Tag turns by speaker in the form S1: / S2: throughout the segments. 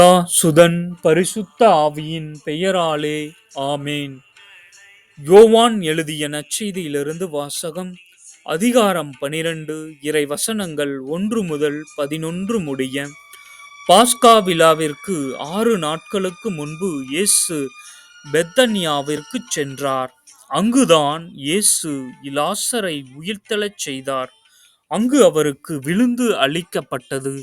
S1: பிதா, சுதன் பரிசுத்த ஆவியின் பெயராலே ஆமேன். யோவான் எழுதிய நச்செய்தியிலிருந்து வாசகம் அதிகாரம் பனிரெண்டு இறை வசனங்கள் ஒன்று முதல் பதினொன்று முடிய பாஸ்கா விழாவிற்கு ஆறு நாட்களுக்கு முன்பு இயேசு பெத்தன்யாவிற்கு சென்றார். அங்குதான் இயேசு இலாசரை உயிர்த்தெழச் செய்தார். அங்கு அவருக்கு விழுந்து அளிக்கப்பட்டது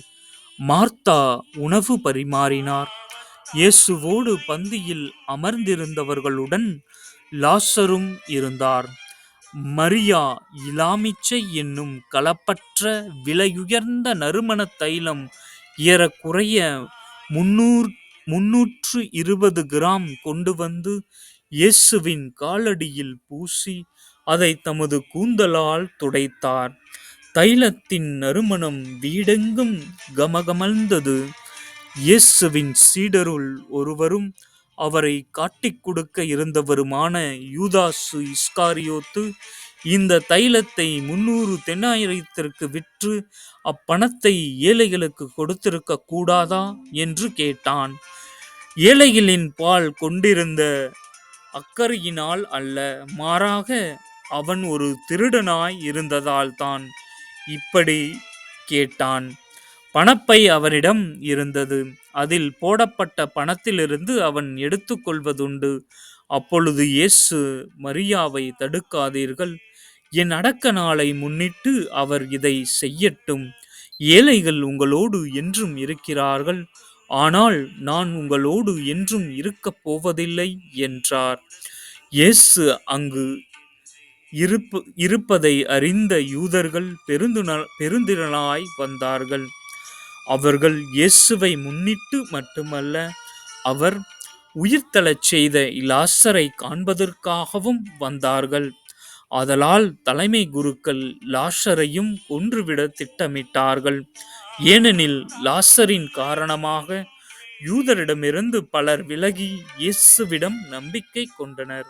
S1: மார்த்தா உணவு பரிமாறினார். இயேசுவோடு பந்தியில் அமர்ந்திருந்தவர்களுடன் லாசரும் இருந்தார். மரியா இலாமிச்சை என்னும் கலப்பற்ற விலையுயர்ந்த நறுமண தைலம் ஏறக்குறைய முன்னூறு முன்னூற்று இருபது கிராம் கொண்டு வந்து இயேசுவின் காலடியில் பூசி அதை தமது கூந்தலால் துடைத்தார். தைலத்தின் நறுமணம் வீடெங்கும் கமகமழ்ந்தது. இயேசுவின் சீடருள் ஒருவரும் அவரை காட்டிக் கொடுக்க இருந்தவருமான யூதாசு இஸ்காரியோத்து இந்த தைலத்தை முன்னூறு தென்னாயிரத்திற்கு விற்று அப்பணத்தை ஏழைகளுக்கு கொடுத்திருக்க கூடாதா? என்று கேட்டான். ஏழைகளின் பால் கொண்டிருந்த அக்கறையினால் அல்ல மாறாக அவன் ஒரு திருடனாய் இருந்ததால் தான் இப்படி கேட்டான். பணப்பை அவனிடம் இருந்தது. அதில் போடப்பட்ட பணத்திலிருந்து அவன் எடுத்துக்கொள்வதுண்டு அப்பொழுது இயேசு மரியாவை தடுக்காதீர்கள். என் அடக்க நாளை முன்னிட்டு அவர் இதை செய்யட்டும். ஏழைகள் உங்களோடு என்றும் இருக்கிறார்கள். ஆனால் நான் உங்களோடு என்றும் இருக்கப் போவதில்லை என்றார். இயேசு அங்கு இருப்பு இருப்பதை அறிந்த யூதர்கள் பெருந்துண பெருந்திரளாய் வந்தார்கள். அவர்கள் இயேசுவை முன்னிட்டு மட்டுமல்ல அவர் உயிர்த்தலச் செய்த இலாசரை காண்பதற்காகவும் வந்தார்கள். ஆதலால் தலைமை குருக்கள் லாசரையும் கொன்றுவிட திட்டமிட்டார்கள். ஏனெனில் லாசரின் காரணமாக யூதரிடமிருந்து பலர் விலகி இயேசுவிடம் நம்பிக்கை கொண்டனர்.